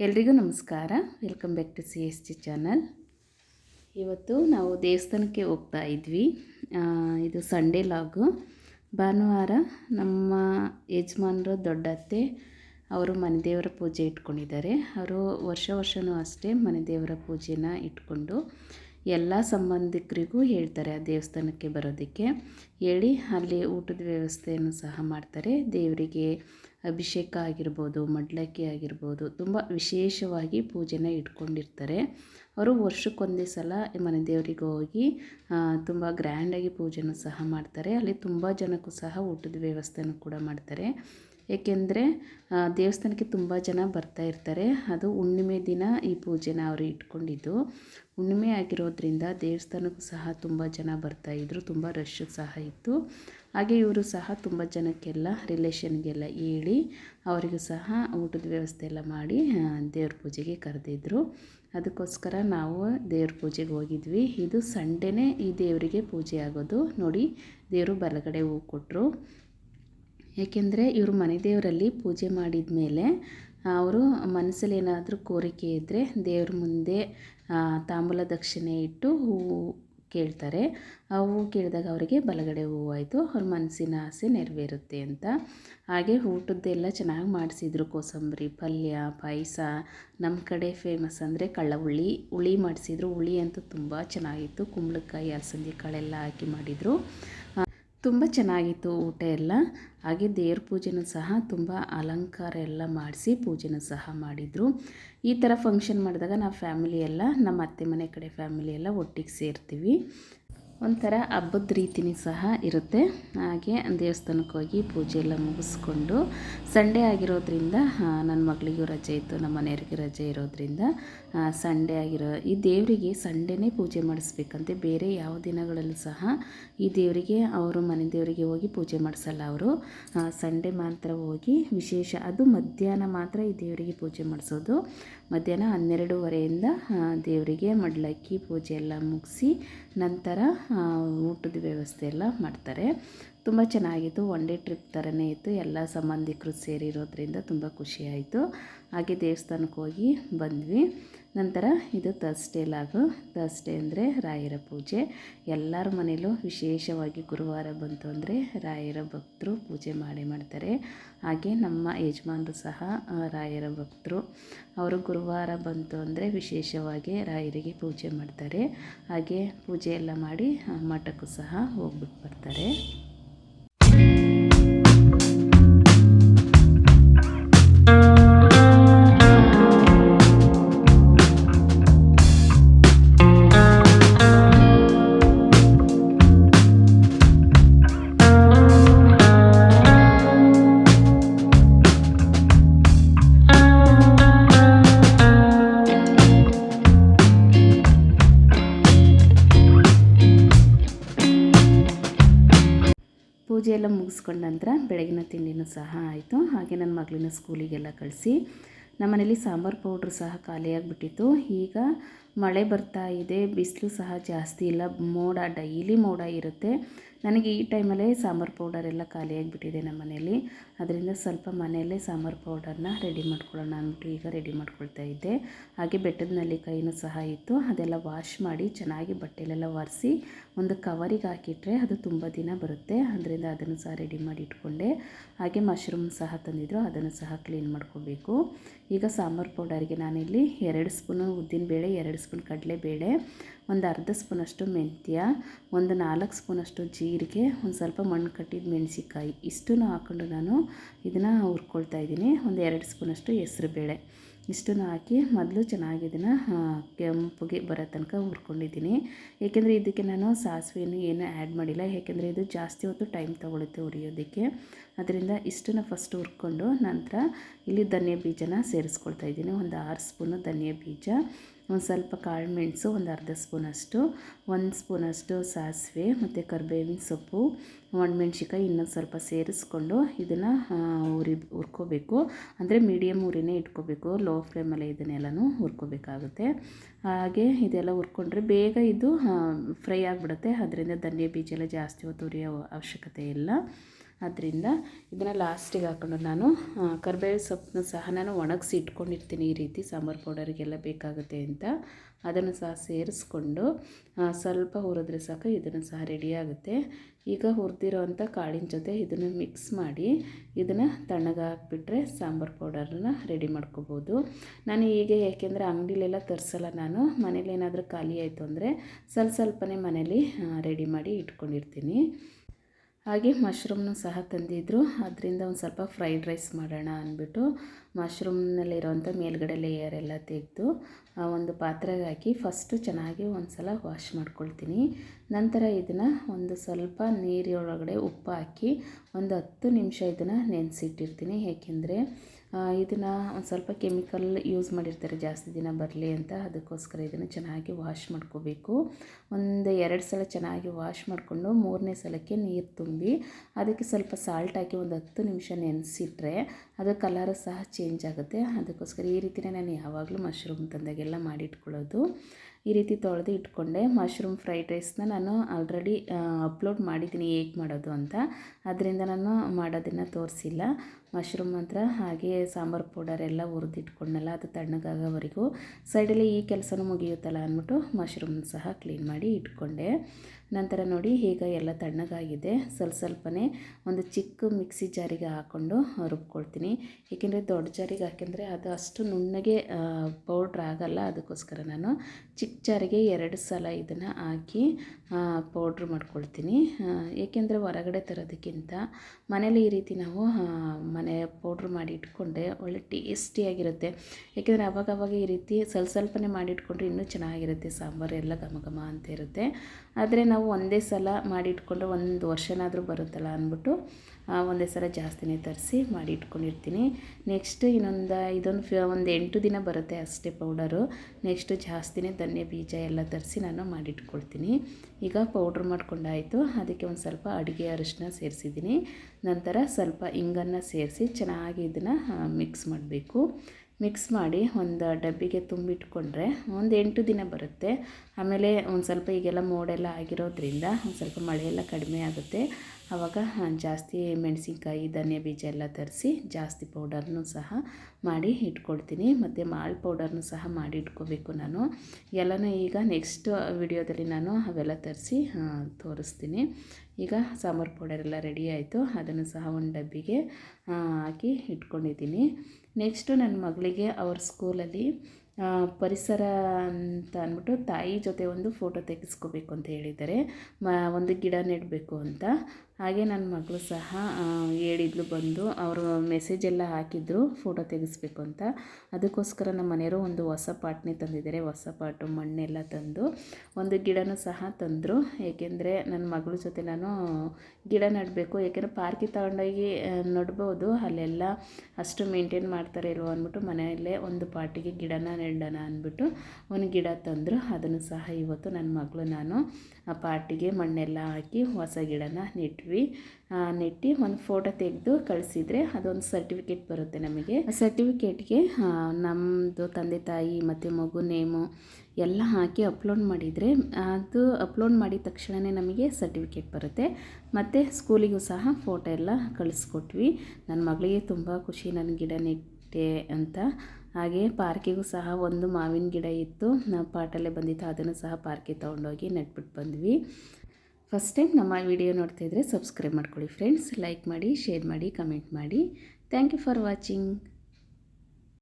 ಎಲ್ರಿಗೂ ನಮಸ್ಕಾರ. Welcome back to C S G channel ಇವತ್ತು ನಾವು ದೇವಸ್ಥಾನಕ್ಕೆ ಹೋಗ್ತಾ ಇದ್ವಿ. ಇದು ಸಂಡೇ ಲಾಗು ಭಾನುವಾರ ನಮ್ಮ ಯಜಮಾನರು ದೊಡ್ಡತ್ತೆ ಅವರು ಮನೆ ದೇವರ ಪೂಜೆ ಇಟ್ಕೊಂಡಿದ್ದಾರೆ. ಅವರು ವರ್ಷ ವರ್ಷವೂ ಅಷ್ಟೇ ಮನೆ ದೇವರ ಪೂಜೆನ ಇಟ್ಕೊಂಡು ಎಲ್ಲ ಸಂಬಂಧಿಕರಿಗೂ ಹೇಳ್ತಾರೆ ಆ ದೇವಸ್ಥಾನಕ್ಕೆ ಬರೋದಕ್ಕೆ. ಹೇಳಿ ಅಲ್ಲಿ ಊಟದ ವ್ಯವಸ್ಥೆಯನ್ನು ಸಹ ಮಾಡ್ತಾರೆ. ದೇವರಿಗೆ ಅಭಿಷೇಕ ಆಗಿರ್ಬೋದು, ಮಡ್ಲಕ್ಕಿ ಆಗಿರ್ಬೋದು, ತುಂಬ ವಿಶೇಷವಾಗಿ ಪೂಜೆನ ಇಟ್ಕೊಂಡಿರ್ತಾರೆ. ಅವರು ವರ್ಷಕ್ಕೊಂದೇ ಸಲ ಮನೆ ದೇವರಿಗೆ ಹೋಗಿ ತುಂಬ ಗ್ರ್ಯಾಂಡಾಗಿ ಪೂಜೆನೂ ಸಹ ಮಾಡ್ತಾರೆ. ಅಲ್ಲಿ ತುಂಬ ಜನಕ್ಕೂ ಸಹ ಊಟದ ವ್ಯವಸ್ಥೆನೂ ಕೂಡ ಮಾಡ್ತಾರೆ. ಏಕೆಂದರೆ ದೇವಸ್ಥಾನಕ್ಕೆ ತುಂಬ ಜನ ಬರ್ತಾ ಇರ್ತಾರೆ. ಅದು ಹುಣ್ಣಿಮೆ ದಿನ ಈ ಪೂಜೆನ ಅವರು ಇಟ್ಕೊಂಡಿದ್ದು. ಹುಣ್ಣಿಮೆ ಆಗಿರೋದ್ರಿಂದ ದೇವಸ್ಥಾನಕ್ಕೂ ಸಹ ತುಂಬ ಜನ ಬರ್ತಾಯಿದ್ರು ತುಂಬ ರಶ್ ಸಹ ಇತ್ತು. ಹಾಗೆ ಇವರು ಸಹ ತುಂಬ ಜನಕ್ಕೆಲ್ಲ ರಿಲೇಷನ್ಗೆಲ್ಲ ಹೇಳಿ ಅವರಿಗೂ ಸಹ ಊಟದ ವ್ಯವಸ್ಥೆ ಎಲ್ಲ ಮಾಡಿ ದೇವ್ರ ಪೂಜೆಗೆ ಕರೆದಿದ್ರು. ಅದಕ್ಕೋಸ್ಕರ ನಾವು ದೇವ್ರ ಪೂಜೆಗೆ ಹೋಗಿದ್ವಿ. ಇದು ಸಂಡೇನೇ ಈ ದೇವರಿಗೆ ಪೂಜೆ ಆಗೋದು. ನೋಡಿ, ದೇವರು ಬಲಗಡೆ ಹೂ ಕೊಟ್ಟರು ಏಕೆಂದರೆ ಇವರು ಮನೆ ದೇವರಲ್ಲಿ ಪೂಜೆ ಮಾಡಿದ ಮೇಲೆ ಅವರು ಮನಸ್ಸಲ್ಲಿ ಏನಾದರೂ ಕೋರಿಕೆ ಇದ್ದರೆ ದೇವ್ರ ಮುಂದೆ ತಾಂಬೂಲ ದಕ್ಷಿಣೆ ಇಟ್ಟು ಹೂವು ಕೇಳ್ತಾರೆ. ಆ ಹೂವು ಕೇಳಿದಾಗ ಅವರಿಗೆ ಬಲಗಡೆ ಹೂವಾಯಿತು. ಅವ್ರ ಮನಸ್ಸಿನ ಆಸೆ ನೆರವೇರುತ್ತೆ ಅಂತ. ಹಾಗೆ ಊಟದ್ದೆಲ್ಲ ಚೆನ್ನಾಗಿ ಮಾಡಿಸಿದ್ರು. ಕೋಸಂಬರಿ, ಪಲ್ಯ, ಪಾಯಸ. ನಮ್ಮ ಕಡೆ ಫೇಮಸ್ ಅಂದರೆ ಕಳ್ಳ ಹುಳಿ. ಹುಳಿ ಮಾಡಿಸಿದ್ರು. ಹುಳಿ ಅಂತೂ ತುಂಬ ಚೆನ್ನಾಗಿತ್ತು. ಕುಂಬಳಕಾಯಿ, ಅಲಸಂದಿ ಕಾಳೆಲ್ಲ ಹಾಕಿ ಮಾಡಿದರು. ತುಂಬ ಚೆನ್ನಾಗಿತ್ತು ಊಟ ಎಲ್ಲ. ಹಾಗೆ ದೇವ್ರ ಪೂಜೆನೂ ಸಹ ತುಂಬ ಅಲಂಕಾರ ಎಲ್ಲ ಮಾಡಿಸಿ ಪೂಜೆನೂ ಸಹ ಮಾಡಿದರು. ಈ ಥರ ಫಂಕ್ಷನ್ ಮಾಡಿದಾಗ ನಾವು ಫ್ಯಾಮಿಲಿ ಎಲ್ಲ, ನಮ್ಮ ಅತ್ತೆ ಮನೆ ಕಡೆ ಫ್ಯಾಮಿಲಿ ಎಲ್ಲ ಒಟ್ಟಿಗೆ ಸೇರ್ತೀವಿ. ಒಂಥರ ಹಬ್ಬದ ರೀತಿನೇ ಸಹ ಇರುತ್ತೆ. ಹಾಗೆ ದೇವಸ್ಥಾನಕ್ಕೆ ಹೋಗಿ ಪೂಜೆ ಎಲ್ಲ ಮುಗಿಸ್ಕೊಂಡು ಸಂಡೇ ಆಗಿರೋದ್ರಿಂದ ನನ್ನ ಮಗಳಿಗೂ ರಜೆ ಇತ್ತು, ನಮ್ಮ ಮನೆಯವ್ರಿಗೆ ರಜೆ ಇರೋದ್ರಿಂದ ಸಂಡೇ ಆಗಿರೋ, ಈ ದೇವರಿಗೆ ಸಂಡೇನೇ ಪೂಜೆ ಮಾಡಿಸ್ಬೇಕಂತೆ. ಬೇರೆ ಯಾವ ದಿನಗಳಲ್ಲೂ ಸಹ ಈ ದೇವರಿಗೆ, ಅವರು ಮನೆ ದೇವರಿಗೆ ಹೋಗಿ ಪೂಜೆ ಮಾಡಿಸಲ್ಲ ಅವರು. ಸಂಡೇ ಮಾತ್ರ ಹೋಗಿ ವಿಶೇಷ, ಅದು ಮಧ್ಯಾಹ್ನ ಮಾತ್ರ ಈ ದೇವರಿಗೆ ಪೂಜೆ ಮಾಡಿಸೋದು. ಮಧ್ಯಾಹ್ನ ಹನ್ನೆರಡೂವರೆಯಿಂದ ದೇವರಿಗೆ ಮಡ್ಲಕ್ಕಿ ಪೂಜೆ ಎಲ್ಲ ಮುಗಿಸಿ ನಂತರ ಊಟದ ವ್ಯವಸ್ಥೆ ಎಲ್ಲ ಮಾಡ್ತಾರೆ. ತುಂಬ ಚೆನ್ನಾಗಿತ್ತು. ಒನ್ ಡೇ ಟ್ರಿಪ್ ಥರನೇ ಇತ್ತು. ಎಲ್ಲ ಸಂಬಂಧಿಕರು ಸೇರಿರೋದ್ರಿಂದ ತುಂಬ ಖುಷಿಯಾಯಿತು ಹಾಗೆ ದೇವಸ್ಥಾನಕ್ಕೆ ಹೋಗಿ ಬಂದ್ವಿ. ನಂತರ ಇದು ತರ್ಸ್ಡೇ ಲಾಗು ತರ್ಸ್ಡೇ ಅಂದರೆ ರಾಯರ ಪೂಜೆ. ಎಲ್ಲರ ಮನೇಲೂ ವಿಶೇಷವಾಗಿ ಗುರುವಾರ ಬಂತು ಅಂದರೆ ರಾಯರ ಭಕ್ತರು ಪೂಜೆ ಮಾಡಿ ಮಾಡ್ತಾರೆ. ಹಾಗೆ ನಮ್ಮ ಯಜಮಾನರು ಸಹ ರಾಯರ ಭಕ್ತರು. ಅವರು ಗುರುವಾರ ಬಂತು ಅಂದರೆ ವಿಶೇಷವಾಗಿ ರಾಯರಿಗೆ ಪೂಜೆ ಮಾಡ್ತಾರೆ. ಹಾಗೆ ಪೂಜೆ ಎಲ್ಲ ಮಾಡಿ ಮಠಕ್ಕೂ ಸಹ ಹೋಗ್ಬಿಟ್ಟು ಬರ್ತಾರೆ. ಪೂಜೆ ಎಲ್ಲ ಮುಗಿಸ್ಕೊಂಡ ನಂತರ ಬೆಳಗಿನ ತಿಂಡಿನೂ ಸಹ ಆಯಿತು. ಹಾಗೆ ನನ್ನ ಮಗಳನ್ನ ಸ್ಕೂಲಿಗೆಲ್ಲ ಕಳಿಸಿ ನಮ್ಮನೇಲಿ ಸಾಂಬಾರು ಪೌಡ್ರ್ ಸಹ ಖಾಲಿಯಾಗಿಬಿಟ್ಟಿತ್ತು ಈಗ ಮಳೆ ಬರ್ತಾ ಇದೆ, ಬಿಸಿಲು ಸಹ ಜಾಸ್ತಿ ಇಲ್ಲ, ಮೋಡ, ಡೈಲಿ ಮೋಡ ಇರುತ್ತೆ. ನನಗೆ ಈ ಟೈಮಲ್ಲೇ ಸಾಂಬಾರು ಪೌಡರ್ ಎಲ್ಲ ಖಾಲಿಯಾಗಿಬಿಟ್ಟಿದೆ ನಮ್ಮ ಮನೇಲಿ. ಅದರಿಂದ ಸ್ವಲ್ಪ ಮನೆಯಲ್ಲೇ ಸಾಂಬಾರು ಪೌಡರ್ನ ರೆಡಿ ಮಾಡ್ಕೊಳ್ಳೋಣ ಅಂದ್ಬಿಟ್ಟು ಈಗ ರೆಡಿ ಮಾಡ್ಕೊಳ್ತಾ ಇದ್ದೆ. ಹಾಗೆ ಬೆಟ್ಟದ ಕೈನೂ ಸಹ ಇತ್ತು. ಅದೆಲ್ಲ ವಾಶ್ ಮಾಡಿ ಚೆನ್ನಾಗಿ ಬಟ್ಟೆಲೆಲ್ಲ ಒರೆಸಿ ಒಂದು ಕವರಿಗೆ ಹಾಕಿಟ್ರೆ ಅದು ತುಂಬ ದಿನ ಬರುತ್ತೆ. ಅದರಿಂದ ಅದನ್ನು ಸಹ ರೆಡಿ ಮಾಡಿ ಇಟ್ಕೊಂಡೆ. ಹಾಗೆ ಮಶ್ರೂಮ್ ಸಹ ತಂದಿದ್ರು. ಅದನ್ನು ಸಹ ಕ್ಲೀನ್ ಮಾಡ್ಕೋಬೇಕು. ಈಗ ಸಾಂಬಾರು ಪೌಡರ್ಗೆ ನಾನಿಲ್ಲಿ ಎರಡು ಸ್ಪೂನು ಉದ್ದಿನಬೇಳೆ ಎರಡು ಸ್ಪೂನ್ ಕಡಲೆಬೇಳೆ ಒಂದು ಅರ್ಧ ಸ್ಪೂನಷ್ಟು ಮೆಂತ್ಯ, ಒಂದು ನಾಲ್ಕು ಸ್ಪೂನಷ್ಟು ಜೀರಿಗೆ, ಒಂದು ಸ್ವಲ್ಪ ಮಣ್ಣು ಕಟ್ಟಿದ ಮೆಣಸಿಕಾಯಿ ಇಷ್ಟನ್ನು ಹಾಕ್ಕೊಂಡು ನಾನು ಇದನ್ನು ಹುರ್ಕೊಳ್ತಾ ಇದ್ದೀನಿ. ಒಂದು ಎರಡು ಸ್ಪೂನಷ್ಟು ಹೆಸ್ರುಬೇಳೆ ಇಷ್ಟನ್ನು ಹಾಕಿ ಮೊದಲು ಚೆನ್ನಾಗಿ ಇದನ್ನು ಕೆಂಪುಗೆ ಬರೋ ತನಕ ಹುರ್ಕೊಂಡಿದ್ದೀನಿ. ಏಕೆಂದರೆ ಇದಕ್ಕೆ ನಾನು ಸಾಸಿವೆಯನ್ನು ಏನು ಆ್ಯಡ್ ಮಾಡಿಲ್ಲ. ಏಕೆಂದರೆ ಇದು ಜಾಸ್ತಿ ಹೊತ್ತು ಟೈಮ್ ತೊಗೊಳುತ್ತೆ ಹುರಿಯೋದಕ್ಕೆ. ಅದರಿಂದ ಇಷ್ಟನ್ನು ಫಸ್ಟ್ ಹುರ್ಕೊಂಡು ನಂತರ ಇಲ್ಲಿ ಧನಿಯಾ ಬೀಜನ ಸೇರಿಸ್ಕೊಳ್ತಾ ಇದ್ದೀನಿ. ಒಂದು ಆರು ಸ್ಪೂನು ಧನಿಯಾ ಬೀಜ ಒಂದು ಸ್ವಲ್ಪ ಕಾಳು ಮೆಣಸು, ಒಂದು ಅರ್ಧ ಸ್ಪೂನಷ್ಟು, ಒಂದು ಸ್ಪೂನಷ್ಟು ಸಾಸಿವೆ ಮತ್ತು ಕರಿಬೇವಿನ ಸೊಪ್ಪು ಒಣಮೆಣ್ಸಿಕಾಯಿ ಇನ್ನೊಂದು ಸ್ವಲ್ಪ ಸೇರಿಸ್ಕೊಂಡು ಇದನ್ನು ಉರಿ, ಹುರ್ಕೋಬೇಕು. ಅಂದರೆ ಮೀಡಿಯಮ್ ಉರಿನೇ ಇಟ್ಕೋಬೇಕು. ಲೋ ಫ್ಲೇಮಲ್ಲೇ ಇದನ್ನೆಲ್ಲನೂ ಹುರ್ಕೋಬೇಕಾಗುತ್ತೆ. ಹಾಗೆ ಇದೆಲ್ಲ ಹುರ್ಕೊಂಡ್ರೆ ಬೇಗ ಇದು ಫ್ರೈ ಆಗಿಬಿಡುತ್ತೆ. ಅದರಿಂದ ಧನಿಯಾ ಬೀಜ ಎಲ್ಲ ಜಾಸ್ತಿ ಹೊತ್ತು ಉರಿಯೋ ಅವಶ್ಯಕತೆ ಇಲ್ಲ. ಅದರಿಂದ ಇದನ್ನು ಲಾಸ್ಟಿಗೆ ಹಾಕೊಂಡು ನಾನು ಕರ್ಬೇವು ಸೊಪ್ಪನ್ನ ಸಹ ನಾನು ಒಣಗಿಸಿ ಇಟ್ಕೊಂಡಿರ್ತೀನಿ ಈ ರೀತಿ ಸಾಂಬಾರು ಪೌಡರಿಗೆಲ್ಲ ಬೇಕಾಗುತ್ತೆ ಅಂತ. ಅದನ್ನು ಸಹ ಸೇರಿಸ್ಕೊಂಡು ಸ್ವಲ್ಪ ಹುರಿದ್ರೆ ಸಾಕು, ಇದನ್ನು ಸಹ ರೆಡಿಯಾಗುತ್ತೆ ಈಗ ಹುರಿದಿರೋ ಅಂಥ ಕಾಳಿನ ಜೊತೆ ಇದನ್ನು ಮಿಕ್ಸ್ ಮಾಡಿ ಇದನ್ನು ತಣ್ಣಗೆ ಹಾಕಿಬಿಟ್ರೆ ಸಾಂಬಾರು ಪೌಡರನ್ನ ರೆಡಿ ಮಾಡ್ಕೋಬೋದು. ನಾನು ಈಗ ಏಕೆಂದರೆ ಅಂಗಡಿಲೆಲ್ಲ ತರಿಸಲ್ಲ ನಾನು, ಮನೇಲಿ ಏನಾದರೂ ಖಾಲಿ ಆಯಿತು ಅಂದರೆ ಸ್ವಲ್ಪ ಸ್ವಲ್ಪನೇ ಮನೇಲಿ ರೆಡಿ ಮಾಡಿ ಇಟ್ಕೊಂಡಿರ್ತೀನಿ. ಹಾಗೆ ಮಶ್ರೂಮ್ನು ಸಹ ತಂದಿದ್ದರು ಅದರಿಂದ ಒಂದು ಸ್ವಲ್ಪ ಫ್ರೈಡ್ ರೈಸ್ ಮಾಡೋಣ ಅಂದ್ಬಿಟ್ಟು ಮಶ್ರೂಮ್ನಲ್ಲಿರೋವಂಥ ಮೇಲ್ಗಡೆ ಲೇಯರ್ ಎಲ್ಲ ತೆಗೆದು ಒಂದು ಪಾತ್ರೆಗೆ ಹಾಕಿ ಫಸ್ಟು ಚೆನ್ನಾಗಿ ಒಂದು ಸಲ ವಾಶ್ ಮಾಡ್ಕೊಳ್ತೀನಿ. ನಂತರ ಇದನ್ನು ಒಂದು ಸ್ವಲ್ಪ ನೀರೊಳಗಡೆ ಉಪ್ಪು ಹಾಕಿ ಒಂದು ಹತ್ತು ನಿಮಿಷ ಇದನ್ನು ನೆನೆಸಿಟ್ಟಿರ್ತೀನಿ. ಏಕೆಂದರೆ ಇದನ್ನು ಒಂದು ಸ್ವಲ್ಪ ಕೆಮಿಕಲ್ ಯೂಸ್ ಮಾಡಿರ್ತಾರೆ ಜಾಸ್ತಿ ದಿನ ಬರಲಿ ಅಂತ. ಅದಕ್ಕೋಸ್ಕರ ಇದನ್ನು ಚೆನ್ನಾಗಿ ವಾಶ್ ಮಾಡ್ಕೋಬೇಕು. ಒಂದು ಎರಡು ಸಲ ಚೆನ್ನಾಗಿ ವಾಶ್ ಮಾಡಿಕೊಂಡು ಮೂರನೇ ಸಲಕ್ಕೆ ನೀರು ತುಂಬಿ, ಅದಕ್ಕೆ ಸ್ವಲ್ಪ ಸಾಲ್ಟ್ ಹಾಕಿ ಒಂದು ಹತ್ತು ನಿಮಿಷ ನೆನೆಸಿಟ್ರೆ ಅದು ಕಲರ್ ಸಹ ಚೇಂಜ್ ಆಗುತ್ತೆ. ಅದಕ್ಕೋಸ್ಕರ ಈ ರೀತಿಯೇ ನಾನು ಯಾವಾಗಲೂ ಮಶ್ರೂಮ್ ತಂದಾಗೆಲ್ಲ ಮಾಡಿಟ್ಕೊಳ್ಳೋದು. ಈ ರೀತಿ ತೊಳೆದು ಇಟ್ಕೊಂಡೆ. ಮಶ್ರೂಮ್ ಫ್ರೈಡ್ ರೈಸ್ನ ನಾನು ಆಲ್ರೆಡಿ ಅಪ್ಲೋಡ್ ಮಾಡಿದ್ದೀನಿ ಹೇಗೆ ಮಾಡೋದು ಅಂತ. ಅದರಿಂದ ನಾನು ಮಾಡೋದನ್ನು ತೋರಿಸಿಲ್ಲ. ಮಶ್ರೂಮ್ ಮಾತ್ರ ಹಾಗೆ ಸಾಂಬಾರು ಪೌಡರ್ ಎಲ್ಲ ಹುರಿದಿಟ್ಕೊಂಡಲ್ಲ ಅದು ತಣ್ಣಗಾಗೋವರೆಗೂ. ಸೈಡಲ್ಲಿ ಈ ಕೆಲಸನೂ ಮುಗಿಯುತ್ತಲ್ಲ ಅಂದ್ಬಿಟ್ಟು ಮಶ್ರೂಮ್ ಸಹ ಕ್ಲೀನ್ ಮಾಡಿ ಇಟ್ಕೊಂಡೆ. ನಂತರ ನೋಡಿ ಈಗ ಎಲ್ಲ ತಣ್ಣಗಾಗಿದೆ. ಸ್ವಲ್ಪ ಸ್ವಲ್ಪನೇ ಒಂದು ಚಿಕ್ಕ ಮಿಕ್ಸಿ ಜಾರಿಗೆ ಹಾಕ್ಕೊಂಡು ರುಬ್ಕೊಳ್ತೀನಿ. ಏಕೆಂದರೆ ದೊಡ್ಡ ಜಾರಿಗೆ ಹಾಕಿದ್ರೆ ಅದು ಅಷ್ಟು ನುಣ್ಣಗೆ ಪೌಡ್ರ್ ಆಗೋಲ್ಲ. ಅದಕ್ಕೋಸ್ಕರ ನಾನು ಚಿಕ್ಕ ಜಾರಿಗೆ ಎರಡು ಸಲ ಇದನ್ನು ಹಾಕಿ ಪೌಡ್ರ್ ಮಾಡ್ಕೊಳ್ತೀನಿ. ಏಕೆಂದರೆ ಹೊರಗಡೆ ತರೋದಕ್ಕಿಂತ ಮನೇಲಿ ಈ ರೀತಿ ನಾವು ಮನೆ ಪೌಡ್ರ್ ಮಾಡಿ ಇಟ್ಕೊಂಡ್ರೆ ಒಳ್ಳೆ ಟೇಸ್ಟಿಯಾಗಿರುತ್ತೆ ಏಕೆಂದರೆ ಅವಾಗವಾಗ ಈ ರೀತಿ ಸ್ವಲ್ಪ ಸ್ವಲ್ಪನೇ ಮಾಡಿಟ್ಕೊಂಡ್ರೆ ಇನ್ನೂ ಚೆನ್ನಾಗಿರುತ್ತೆ ಸಾಂಬಾರು, ಎಲ್ಲ ಘಮ ಘಮ ಅಂತ ಇರುತ್ತೆ. ಆದರೆ ನಾವು ಒಂದೇ ಸಲ ಮಾಡಿಟ್ಕೊಂಡ್ರೆ ಒಂದು ವರ್ಷನಾದರೂ ಬರುತ್ತಲ್ಲ ಅಂದ್ಬಿಟ್ಟು ಒಂದೇ ಸಲ ಜಾಸ್ತಿನೇ ತರಿಸಿ ಮಾಡಿ ಇಟ್ಕೊಂಡಿರ್ತೀನಿ. ನೆಕ್ಸ್ಟ್ ಇನ್ನೊಂದು, ಇದೊಂದು ಫ, ಒಂದು ಎಂಟು ದಿನ ಬರುತ್ತೆ ಅಷ್ಟೇ ಪೌಡರು ನೆಕ್ಸ್ಟ್ ಜಾಸ್ತಿನೇ ಧನ್ಯ ಬೀಜ ಎಲ್ಲ ತರಿಸಿ ನಾನು ಮಾಡಿಟ್ಕೊಳ್ತೀನಿ ಈಗ ಪೌಡ್ರ್ ಮಾಡ್ಕೊಂಡಾಯಿತು ಅದಕ್ಕೆ ಒಂದು ಸ್ವಲ್ಪ ಅಡುಗೆ ಅರಿಶಿನ ಸೇರಿಸಿದ್ದೀನಿ. ನಂತರ ಸ್ವಲ್ಪ ಇಂಗನ್ನು ಸೇರಿಸಿ ಚೆನ್ನಾಗಿ ಇದನ್ನು ಮಿಕ್ಸ್ ಮಾಡಬೇಕು. ಮಿಕ್ಸ್ ಮಾಡಿ ಒಂದು ಡಬ್ಬಿಗೆ ತುಂಬಿಟ್ಕೊಂಡ್ರೆ ಒಂದು ಎಂಟು ದಿನ ಬರುತ್ತೆ. ಆಮೇಲೆ ಒಂದು ಸ್ವಲ್ಪ ಈಗೆಲ್ಲ ಮೋಡೆಲ್ಲ ಆಗಿರೋದ್ರಿಂದ ಒಂದು ಸ್ವಲ್ಪ ಮಳೆಯೆಲ್ಲ ಕಡಿಮೆ ಆಗುತ್ತೆ. ಆವಾಗ ಜಾಸ್ತಿ ಮೆಣಸಿನ್ಕಾಯಿ, ಧನಿಯಾ ಬೀಜ ಎಲ್ಲ ತರಿಸಿ ಜಾಸ್ತಿ ಪೌಡರ್ನೂ ಸಹ ಮಾಡಿ ಇಟ್ಕೊಳ್ತೀನಿ ಮತ್ತು ಮಾಲ್ ಪೌಡರ್ನು ಸಹ ಮಾಡಿ ಇಟ್ಕೋಬೇಕು ನಾನು. ಎಲ್ಲನೂ ಈಗ ನೆಕ್ಸ್ಟ್ ವಿಡಿಯೋದಲ್ಲಿ ನಾನು ಅವೆಲ್ಲ ತರಿಸಿ ತೋರಿಸ್ತೀನಿ. ಈಗ ಸಾಂಬಾರು ಪೌಡರ್ ಎಲ್ಲ ರೆಡಿ ಆಯಿತು. ಅದನ್ನು ಸಹ ಒಂದು ಡಬ್ಬಿಗೆ ಹಾಕಿ ಇಟ್ಕೊಂಡಿದ್ದೀನಿ. ನೆಕ್ಸ್ಟು ನನ್ನ ಮಗಳಿಗೆ ಅವ್ರ ಸ್ಕೂಲಲ್ಲಿ ಪರಿಸರ ಅಂತ ಅಂದ್ಬಿಟ್ಟು ತಾಯಿ ಜೊತೆ ಒಂದು ಫೋಟೋ ತೆಗೆಸ್ಕೋಬೇಕು ಅಂತ ಹೇಳಿದ್ದಾರೆ. ಮ, ಒಂದು ಗಿಡ ನೆಡಬೇಕು ಅಂತ. ಹಾಗೆ ನನ್ನ ಮಗಳು ಸಹ ಹೇಳಿದ್ಲು ಬಂದು, ಅವರು ಮೆಸೇಜ್ ಎಲ್ಲ ಹಾಕಿದ್ರು ಫೋಟೋ ತೆಗೆಸ್ಬೇಕು ಅಂತ. ಅದಕ್ಕೋಸ್ಕರ ನಮ್ಮ ಮನೆಯವರು ಒಂದು ಹೊಸ ಪಾಟ್ನೇ ತಂದಿದ್ದಾರೆ. ಹೊಸ ಪಾಟು, ಮಣ್ಣೆಲ್ಲ ತಂದು ಒಂದು ಗಿಡನೂ ಸಹ ತಂದರು. ಏಕೆಂದರೆ ನನ್ನ ಮಗಳ ಜೊತೆ ನಾನು ಗಿಡ ನೆಡಬೇಕು. ಏಕೆಂದರೆ ಪಾರ್ಕಿಗೆ ತಗೊಂಡೋಗಿ ನೆಡ್ಬೋದು. ಅಲ್ಲೆಲ್ಲ ಅಷ್ಟು ಮೇಂಟೈನ್ ಮಾಡ್ತಾರೆ ಇಲ್ವೋ ಅಂದ್ಬಿಟ್ಟು ಮನೆಯಲ್ಲೇ ಒಂದು ಪಾಟಿಗೆ ಗಿಡನ ನೆಡೋಣ ಅಂದ್ಬಿಟ್ಟು ಒಂದು ಗಿಡ ತಂದರು. ಅದನ್ನು ಸಹ ಇವತ್ತು ನನ್ನ ಮಗಳು ನಾನು ಪಾಟಿಗೆ ಮಣ್ಣೆಲ್ಲ ಹಾಕಿ ಹೊಸ ಗಿಡನ ನೆಟ್ವಿ. ನೆಟ್ಟಿ ಒಂದು ಫೋಟೋ ತೆಗೆದು ಕಳಿಸಿದರೆ ಅದೊಂದು ಸರ್ಟಿಫಿಕೇಟ್ ಬರುತ್ತೆ ನಮಗೆ. ಸರ್ಟಿಫಿಕೇಟ್ಗೆ ನಮ್ಮದು ತಂದೆ ತಾಯಿ ಮತ್ತು ಮಗು ನೇಮು ಎಲ್ಲ ಹಾಕಿ ಅಪ್ಲೋಡ್ ಮಾಡಿದರೆ, ಅದು ಅಪ್ಲೋಡ್ ಮಾಡಿದ ತಕ್ಷಣವೇ ನಮಗೆ ಸರ್ಟಿಫಿಕೇಟ್ ಬರುತ್ತೆ. ಮತ್ತು ಸ್ಕೂಲಿಗೂ ಸಹ ಫೋಟೋ ಎಲ್ಲ ಕಳಿಸ್ಕೊಟ್ವಿ. ನನ್ನ ಮಗಳಿಗೆ ತುಂಬ ಖುಷಿ. ನನ್ನ ಗಿಡ ನೆಟ್ಟೆ ಅಂತ ಹಾಗೆ ಪಾರ್ಕಿಗೂ ಸಹ ಒಂದು ಮಾವಿನ ಗಿಡ ಇತ್ತು. ನಾವು ಪಾಟಲ್ಲೇ ಬಂದಿತ್ತು. ಅದನ್ನು ಸಹ ಪಾರ್ಕಿಗೆ ತೊಗೊಂಡೋಗಿ ನೆಟ್ಬಿಟ್ಟು ಬಂದ್ವಿ. ಫಸ್ಟ್ ಟೈಮ್ ನಮ್ಮ ವಿಡಿಯೋ ನೋಡ್ತಾಯಿದ್ರೆ ಸಬ್ಸ್ಕ್ರೈಬ್ ಮಾಡ್ಕೊಳ್ಳಿ ಫ್ರೆಂಡ್ಸ್ ಲೈಕ್ ಮಾಡಿ ಶೇರ್ ಮಾಡಿ ಕಮೆಂಟ್ ಮಾಡಿ. Thank you for watching